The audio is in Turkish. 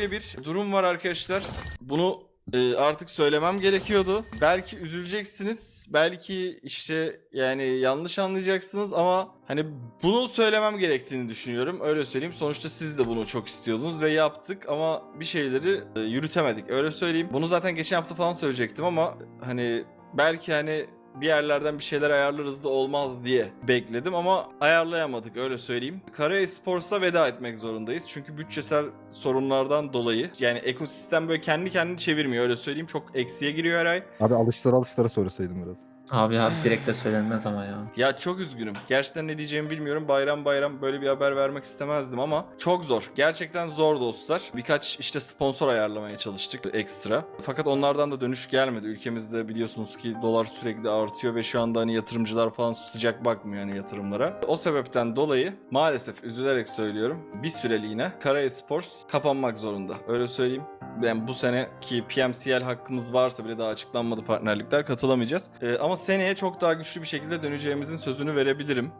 Bir durum var arkadaşlar. Bunu e, artık söylemem gerekiyordu. Belki üzüleceksiniz. Belki işte yani yanlış anlayacaksınız ama hani bunu söylemem gerektiğini düşünüyorum. Öyle söyleyeyim. Sonuçta siz de bunu çok istiyordunuz ve yaptık ama bir şeyleri e, yürütemedik. Öyle söyleyeyim. Bunu zaten geçen hafta falan söyleyecektim ama hani belki hani bir yerlerden bir şeyler ayarlarız da olmaz diye bekledim ama ayarlayamadık öyle söyleyeyim. Kara Esports'a veda etmek zorundayız. Çünkü bütçesel sorunlardan dolayı. Yani ekosistem böyle kendi kendini çevirmiyor öyle söyleyeyim. Çok eksiye giriyor her ay. Abi alıştıra alıştıra söyleseydim biraz. Abi abi direkt de söylenmez ama ya. Ya çok üzgünüm. Gerçekten ne diyeceğimi bilmiyorum. Bayram bayram böyle bir haber vermek istemezdim ama çok zor. Gerçekten zor dostlar. Birkaç işte sponsor ayarlamaya çalıştık ekstra. Fakat onlardan da dönüş gelmedi. Ülkemizde biliyorsunuz ki dolar sürekli artıyor ve şu anda hani yatırımcılar falan sıcak bakmıyor hani yatırımlara. O sebepten dolayı maalesef üzülerek söylüyorum. Bir süreliğine Kara Esports kapanmak zorunda. Öyle söyleyeyim. Yani bu seneki PMCL hakkımız varsa bile daha açıklanmadı partnerlikler katılamayacağız. Ee, ama seneye çok daha güçlü bir şekilde döneceğimizin sözünü verebilirim.